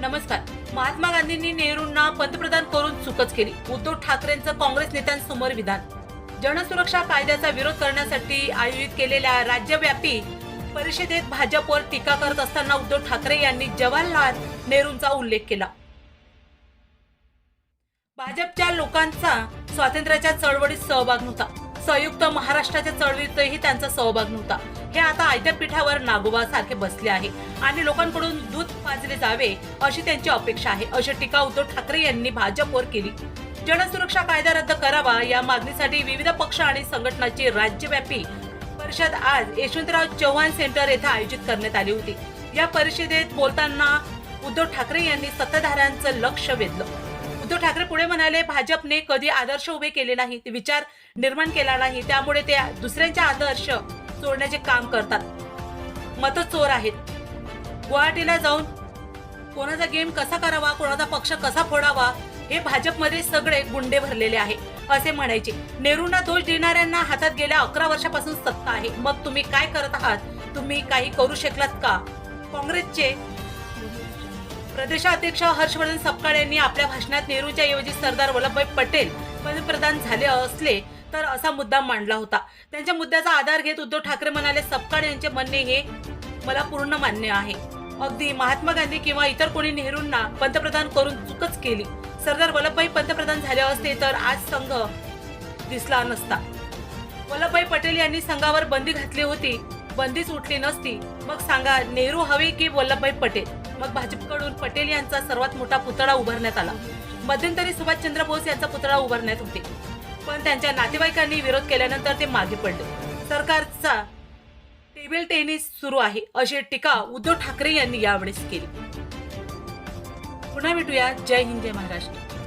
नमस्कार. महात्मा गांधींनी नेहरूंना पंतप्रधान करून चुकच केली. उद्धव ठाकरेंचं काँग्रेस नेत्यांसमोर विधान. जनसुरक्षा कायद्याचा विरोध करण्यासाठी आयोजित केलेल्या राज्यव्यापी परिषदेत भाजपवर टीका करत असताना उद्धव ठाकरे यांनी जवाहरलाल नेहरूंचा उल्लेख केला. भाजपच्या लोकांचा स्वातंत्र्याच्या चळवळीत सहभाग नव्हता. संयुक्त महाराष्ट्राच्या चळवळीतही त्यांचा सहभाग नव्हता. हे आता आयत्यापीठावर नागोबा सारखे बसले आहे. आणि लोकांकडून दूध पाजले जावे अशी त्यांची अपेक्षा आहे. अशी टीका उद्धव ठाकरे यांनी भाजपवर केली. जनसुरक्षा कायदा रद्द करावा या मागणीसाठी विविध पक्ष आणि संघटनाची राज्यव्यापी परिषद आज यशवंतराव चव्हाण सेंटर येथे आयोजित करण्यात आली होती. या परिषदेत बोलताना उद्धव ठाकरे यांनी सत्ताधाऱ्यांचं लक्ष वेधलं. उद्धव ठाकरे पुढे म्हणाले भाजपने कधी आदर्श उभे केले नाहीत विचार निर्माण केला नाही त्यामुळे ते दुसऱ्यांचे आदर्श चोरण्याचे काम करतात. मत चोर आहेत. गुवाहाटीला जाऊन कोणाचा गेम कसा करावा कोणाचा पक्ष कसा फोडावा हे भाजपमध्ये सगळे गुंडे भरलेले आहे असे म्हणायचे. नेहरूंना दोष देणाऱ्यांना हातात गेल्या अकरा वर्षापासून सत्ता आहे. मग तुम्ही काय करत आहात? तुम्ही काही करू शकलात का? काँग्रेसचे प्रदेशाध्यक्ष हर्षवर्धन सपकाळ यांनी आपल्या भाषणात नेहरूच्या ऐवजी सरदार वल्लभभाई पटेल पंतप्रधान झाले असले तर असा मुद्दा मांडला होता. त्यांच्या मुद्द्याचा आधार घेत उद्धव ठाकरे म्हणाले सपकाळ यांचे म्हणणे हे मला पूर्ण मान्य आहे. अगदी महात्मा गांधी किंवा इतर कोणी नेहरूंना पंतप्रधान करून चुकच केली. सरदार वल्लभभाई पंतप्रधान झाले असते तर आज संघ दिसला नसता. वल्लभभाई पटेल यांनी संघावर बंदी घातली होती. बंदीच उठली नसती. मग सांगा नेहरू हवे की वल्लभभाई पटेल? मग भाजपकडून पटेल यांचा सर्वात मोठा पुतळा उभारण्यात आला. मध्यंतरी सुभाषचंद्र बोस यांचा पुतळा उभारण्यात होते. पण त्यांच्या नातेवाईकांनी विरोध केल्यानंतर ते मागे पडले. सरकारचा टेबल टेनिस सुरू आहे अशी टीका उद्धव ठाकरे यांनी यावेळेस केली. पुन्हा भेटूया. जय हिंद जय महाराष्ट्र.